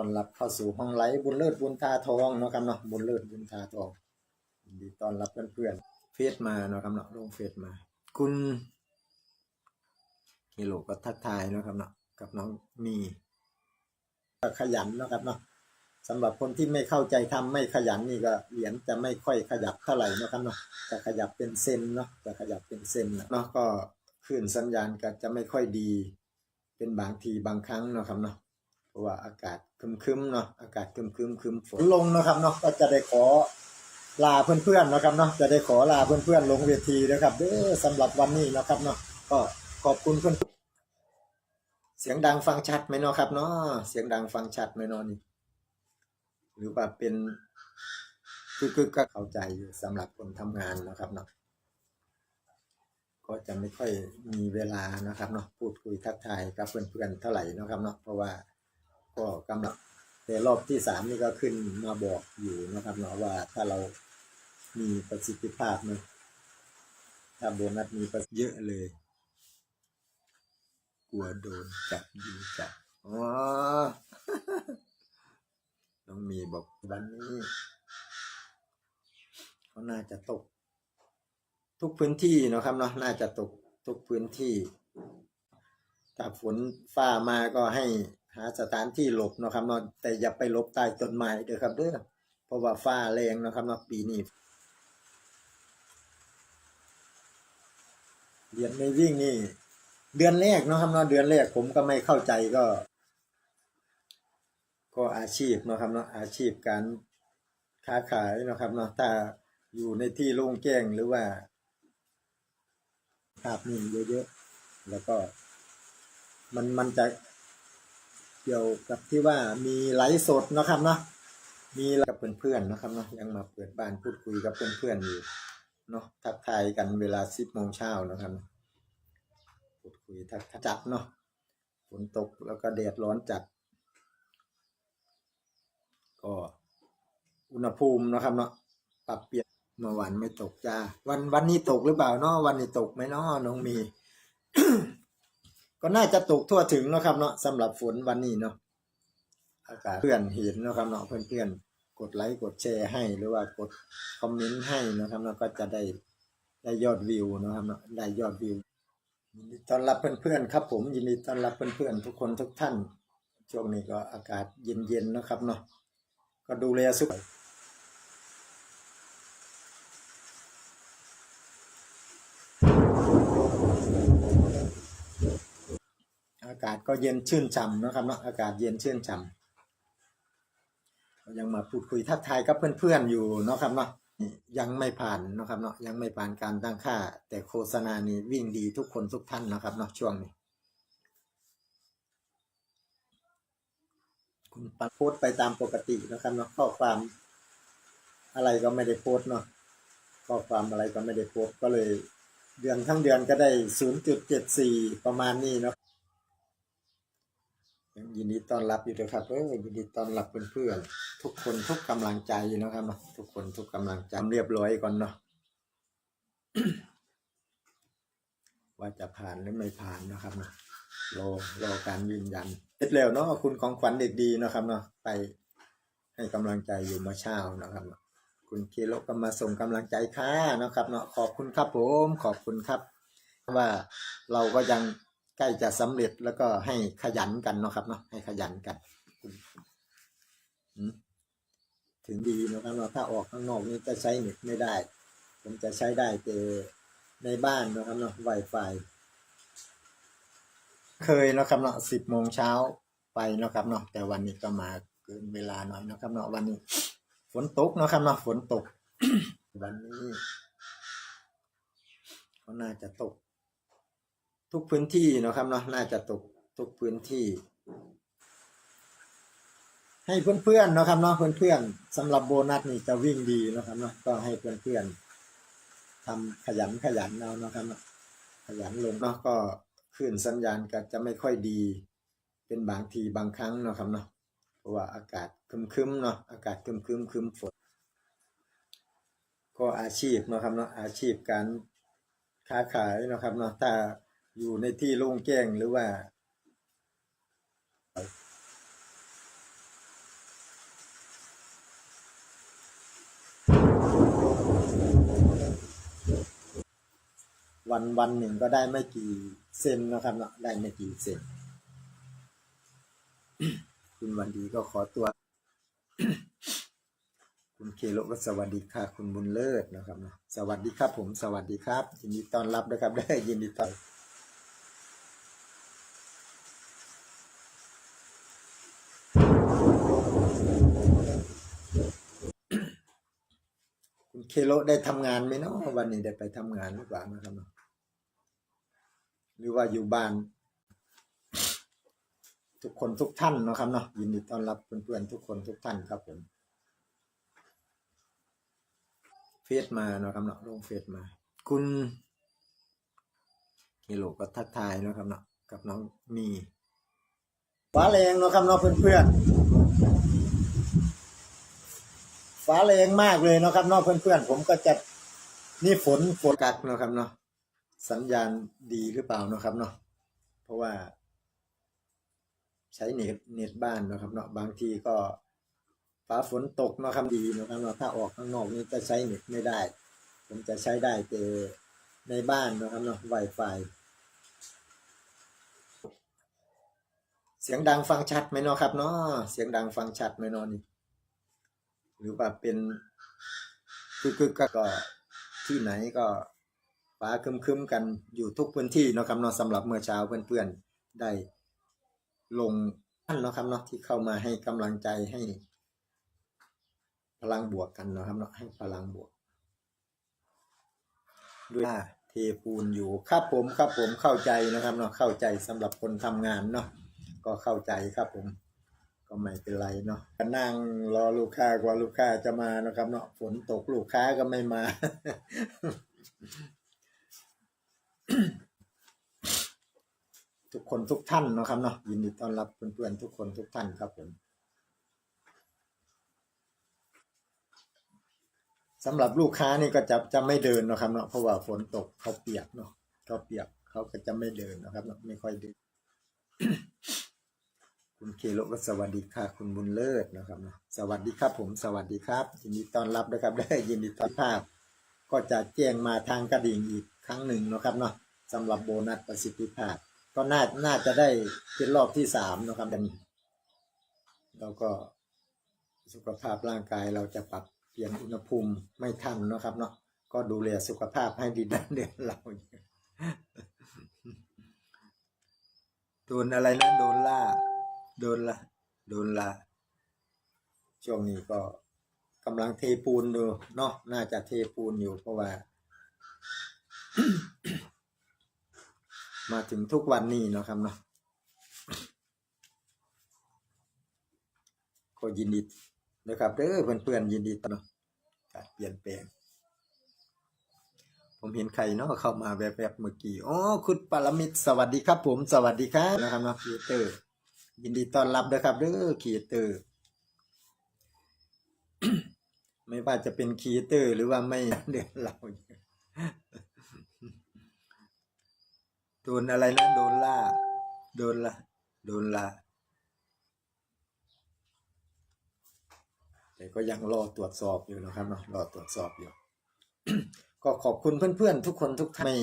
ตอนรับเข้าสู่ห้องไลฟ์บุญเลิศบุญตาทองเนาะครับเนาะบุญเลิศบุญตาทองยินดีตอนรับเพื่อนๆเฟซมาเนาะครับเนาะลงเฟซมา คุณกิโลก็ทักทายเนาะครับเนาะกับน้องมีก็ขยันเนาะครับเนาะสำหรับคนที่ไม่เข้าใจทำไม่ขยันนี่ก็เหรียญจะไม่ค่อยขยับเท่าไหร่เนาะครับเนาะจะขยับเป็นเซนเนาะจะขยับเป็นเซนเนาะก็คลื่นสัญญาณก็จะไม่ค่อยดี เป็นบางทีบางครั้งเนาะครับเนาะ เพราะว่าอากาศครึมๆเนาะอากาศครึมๆคึมฝนลงนะครับเนาะก็จะได้ขอลาเพื่อนๆเนาะครับเนาะจะได้ขอลาเพื่อนๆลงเวทีนะครับเด้อสำหรับวันนี้นะครับเนาะก็ขอบคุณเพื่อนเสียงดังฟังชัดไหมเนาะครับเนาะเสียงดังฟังชัดไหมเนาะนี่หรือว่าเป็นคือคือก็เข้าใจอยู่สำหรับคนทำงานนะครับเนาะก็จะไม่ค่อยมีเวลานะครับเนาะพูดคุยทักทายกับเพื่อนๆเท่าไหร่เนาะครับเนาะเพราะว่า ก็กำลังแต่รอบที่สามนี่ก็ขึ้นมาบอกอยู่นะครับเนาะว่าถ้าเรามีประสิทธิภาพนะถ้าโบนัสมีประเยอะเลย กลัวโดนจับยูจับอ๋อน้องมีบอกวันนี้เขาน่าจะตก ทุกพื้นที่นะครับเนาะน่าจะตกทุกพื้นที่ถ้าฝนฟ้ามาก็ให้ หาสถานที่หลบเนาะครับเนาะแต่อย่าไปหลบใต้ต้นไม้เด้อครับเด้อเพราะว่าฟ้าแรงเนาะครับเนาะปีนี้เรียนไม่วิ่งนี่ เดือนแรกเนาะครับเนาะเดือนแรกผมก็ไม่เข้าใจก็ ก็อาชีพเนาะครับเนาะอาชีพการค้าขายเนาะครับเนาะถ้าอยู่ในที่โล่งแจ้งหรือว่าภาพนิ่งเยอะๆแล้วก็ มันมันจะ เกี่ยวกับที่ว่ามีไลฟ์สดนะครับเนาะมีกับเพื่อนๆนะครับเนาะยังมาเปิดบ้านพูดคุยกับเพื่อนๆอยู่เนาะทักทายกันเวลาสิบโมงเช้านะครับพูดคุยทักจัดเนาะฝนตกแล้วก็แดดร้อนจัด ก็อุณหภูมินะครับเนาะปรับเปลี่ยนเมื่อวันไม่ตกจ้า วันวันนี้ตกหรือเปล่าเนาะวันนี้ตกไหมเนาะน้องมี ก็น่าจะตกทั่วถึงเนาะครับเนาะสำหรับฝนวันนี้เนาะอากาศเพื่อนเห็นเนาะครับเนาะเพื่อนเพื่อนๆกดไลค์กดแชร์ให้หรือว่ากดคอมเมนต์ให้นะครับเนาะก็จะได้ได้ยอดวิวนะครับเนาะได้ยอดวิวยินดีต้อนรับเพื่อนๆครับ ผมยินดีต้อนรับเพื่อนๆทุกคนทุกท่าน ช่วงนี้ก็อากาศเย็นๆนะครับเนาะก็ดูแลสุข อากาศก็เย็นชื่นฉ่ำนะครับเนาะอากาศเย็นชื่นฉ่ำยังมาพูดคุยทักทายกับเพื่อนๆอยู่นะครับเนาะยังไม่ผ่านนะครับเนาะยังไม่ผ่านการตั้งค่า แต่โฆษณานี้วิ่งดีทุกคนทุกท่านนะครับเนาะช่วงนี้ คุณปันโพสไปตามปกตินะครับเนาะข้อความอะไรก็ไม่ได้โพสเนาะข้อความอะไรก็ไม่ได้โพสก็เลยเดือนทั้งเดือนก็ได้ศูนย์จุดเจ็ดสี่ประมาณนี้เนาะ ยินดีต้อนรับอยู่เลยครับเออยินดีต้อนรับเพื่อนๆทุกคนทุกกำลังใจนะครับเนาะทุกคนทุกกำลังใจเรียบร้อยก่อนเนาะว่าจะผ่านหรือไม่ผ่านนะครับเนาะรอรอการยืนยันเสร็จแล้วเนาะคุณของขวัญเด็กดีนะครับเนาะไปให้กำลังใจอยู่เมื่อเช้านะครับเนาะคุณเคโลก็มาส่งกำลังใจค่ะนะครับเนาะขอบคุณครับผม ขอบคุณครับ ว่าเราก็ยัง ใกล้จะสำเร็จแล้วก็ให้ขยันกันเนาะครับเนาะให้ขยันกันถึงดีนะครับเนาะถ้าออกข้างนอกนี่จะใช้เน็ตไม่ได้ ผมจะใช้ได้แต่ในบ้านนะครับเนาะ Wi-Fi เคยนะครับเนาะสิบโมงเช้าไปนะครับเนาะแต่วันนี้ก็มาเกินเวลาหน่อยนะครับเนาะวันนี้ ฝนตกนะครับเนาะฝนตก วันนี้ก็น่าจะตก ทุกพื้นที่เนาะครับเนาะน่าจะตกทุกพื้นที่ ให้เพื่อนๆเนาะครับเนาะเพื่อนๆสำหรับโบนัสนี่จะวิ่งดีเนาะครับเนาะก็ให้เพื่อนๆทำขยันขยันเอาเนาะครับเนาะขยันลงเนาะก็คลื่นสัญญาณก็จะไม่ค่อยดี เป็นบางทีบางครั้งเนาะครับเนาะเพราะว่าอากาศครึมๆเนาะอากาศครึมคึมฝนก็อาชีพเนาะครับเนาะอาชีพการค้าขายเนาะครับเนาะถ้า อยู่ในที่โล่งแจ้งหรือว่า วันวันหนึ่งก็ได้ไม่กี่เซนนะครับเนาะได้ไม่กี่เซนคุณวันดีก็ขอตัว คุณเคโลก็สวัสดีค่ะ คุณบุญเลิศนะครับนะสวัสดีครับผม สวัสดีครับยินดีต้อนรับนะครับ ได้ยินดีต้อน โลได้ทำงานไหมเนาะวันนี้ได้ไปทำงานหรือเปล่านะครับเนาะหรือว่าอยู่บ้าน ทุกคนทุกท่านเนาะครับเนาะยินดีต้อนรับเพื่อนๆทุกคนทุกท่านครับผมเฟซมาเนาะครับเนาะลงเฟซมา คุณกิโลก็ทักทายเนาะครับเนาะกับน้องมีฟ้าแรงเนาะครับเนาะเพื่อนๆ ฟ้าแรงมากเลยเนาะครับนาะเพื่อนๆผมก็จะนี่ฝนฝนกักเนาะครับเนาะสัญญาณดีหรือเปล่าเนาะครับเนาะเพราะว่า ใช้เน็ตเน็ตบ้านเนาะครับเนาะบางทีก็ฟ้าฝนตกเนาะครับดีเนาะครับเนาะถ้าออกข้างนอกนี่จะใช้เน็ตไม่ได้ ผมจะใช้ได้แต่ในบ้านเนาะครับเนาะ Wi-Fi เสียงดังฟังชัดไหมเนาะครับเนาะเสียงดังฟังชัดไหมเนาะนี่ หรือว่าเป็นคือคือก็ก็ที่ไหนก็ฟ้าคึมๆกันอยู่ทุกพื้นที่เนาะครับเนาะสำหรับเมื่อเช้าเพื่อนๆได้ลงท่านเนาะครับเนาะที่เข้ามาให้กำลังใจให้ พลังบวกกันเนาะครับเนาะให้พลังบวก ด้วยเทปูนอยู่ครับผมครับผมเข้าใจนะครับเนาะเข้าใจสำหรับคนทำงานเนาะก็เข้าใจครับผม ก็ไม่เป็นไรเนาะก็นั่งรอลูกค้ากว่าลูกค้าจะมานะครับ เนาะฝนตกลูกค้าก็ไม่มา ทุกคนทุกท่านนะครับเนาะยินดีต้อนรับเพื่อนๆทุกคนทุกท่านครับผมสำหรับลูกค้านี่ก็จะจะไม่เดินนะครับ เนาะเพราะว่าฝนตกเขาเปียกเนาะเขาเปียกเขาก็จะไม่เดินนะครับเนาะไม่ค่อยเดิน คุณเคโลก็สวัสดีค่ะ คุณบุญเลิศนะครับเนาะสวัสดีครับผมสวัสดีครับยินดีต้อนรับนะครับ ได้ยินดีต้อนรับก็จะแจ้งมาทางกระดิ่งอีกครั้งหนึ่งนะครับเนาะสำหรับโบนัสประสิทธิภาพ ก็น่าน่าจะได้เป็นรอบที่สามนะครับดันแล้วก็สุขภาพร่างกายเราจะปรับเปลี่ยนอุณหภูมิไม่ทันนะครับเนาะก็ดูแลสุขภาพให้ดีดันเดือนเราโดนอะไรนะโดนล่า โดนละ โดนละ ช่วงนี้ก็กำลังเทปูนดูเนาะ น่าจะเทปูนอยู่เพราะว่า มาถึงทุกวันนี้เนาะครับเนาะ ก็ยินดีนะครับเด้อเพื่อนๆยินดีต้อนรับการเปลี่ยนแปลง ผมเห็นใครเนาะเข้ามาแบบๆเมื่อกี้ อ๋อ คุณปรมิตรสวัสดีครับผม สวัสดีครับนะครับเนาะคีเตอร์ ยินดีต้อนรับนะครับเด้อคีเตอร์ ไม่ว่าจะเป็นคีเตอร์หรือว่าไม่เดือนเราโดนอะไรนะโดนล่า โดนละโดนล่าแต่ก็ยังรอตรวจสอบอยู่นะครับเนาะรอตรวจสอบอยู่ ก็ขอบคุณเพื่อนๆทุกคนทุกท่านไม่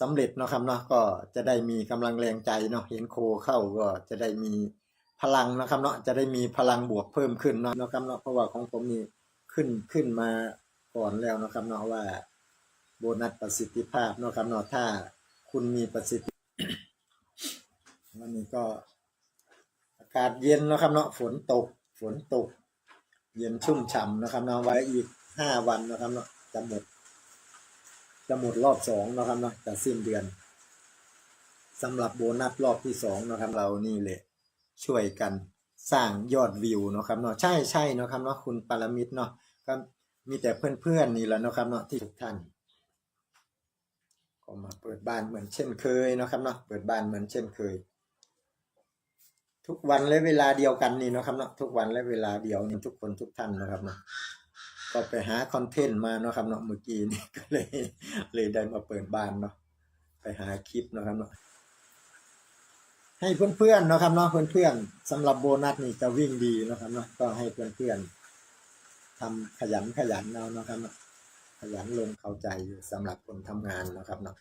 สำเร็จเนาะครับเนาะก็จะได้มีกำลังแรงใจเนาะเห็นโคเข้าก็จะได้มีพลังนะครับเนาะจะได้มีพลังบวกเพิ่มขึ้นเนาะนะครับเนาะเพราะว่าของผมนี่ขึ้นขึ้นมาก่อนแล้วนะครับเนาะว่าโบนัสประสิทธิภาพเนาะครับเนาะถ้าคุณมีประสิทธิวันนี้ก็อากาศเย็นนะครับเนาะฝนตกฝนตก เย็นชุ่มฉ่ำนะครับเนาะไว้อีกห้าวันนะครับเนาะจะหมด จะหมดรอบสองนะครับเนาะจะสิ้นเดือนสำหรับโบนัสรอบที่สองนะครับเรานี่แหละช่วยกันสร้างยอดวิวนะครับเนาะใช่ใช่เนาะครับเนาะคุณปรมิตรเนาะก็มีแต่เพื่อนๆนี่แหละนะครับเนาะที่ทุกท่านก็มาเปิดบ้านเหมือนเช่นเคยนะครับเนาะเปิดบ้านเหมือนเช่นเคย ทุกวันและเวลาเดียวกันนี่นะครับเนาะทุกวันและเวลาเดียวนี่ทุกคนทุกท่านนะครับเนาะ ก็ไปหาคอนเทนต์มาเนาะครับเนาะเมื่อกี้นี่ก็เลย เลยได้มาเปิดบ้านเนาะไปหาคลิปเนาะครับเนาะให้เพื่อนๆเนาะครับเนาะเพื่อนๆสำหรับโบนัสนี่จะวิ่งดีเนาะครับเนาะก็ให้เพื่อนๆทำขยันขยันเอาเนาะครับเนาะขยันลงเข้าใจสำหรับคนทำงานเนาะครับเนาะ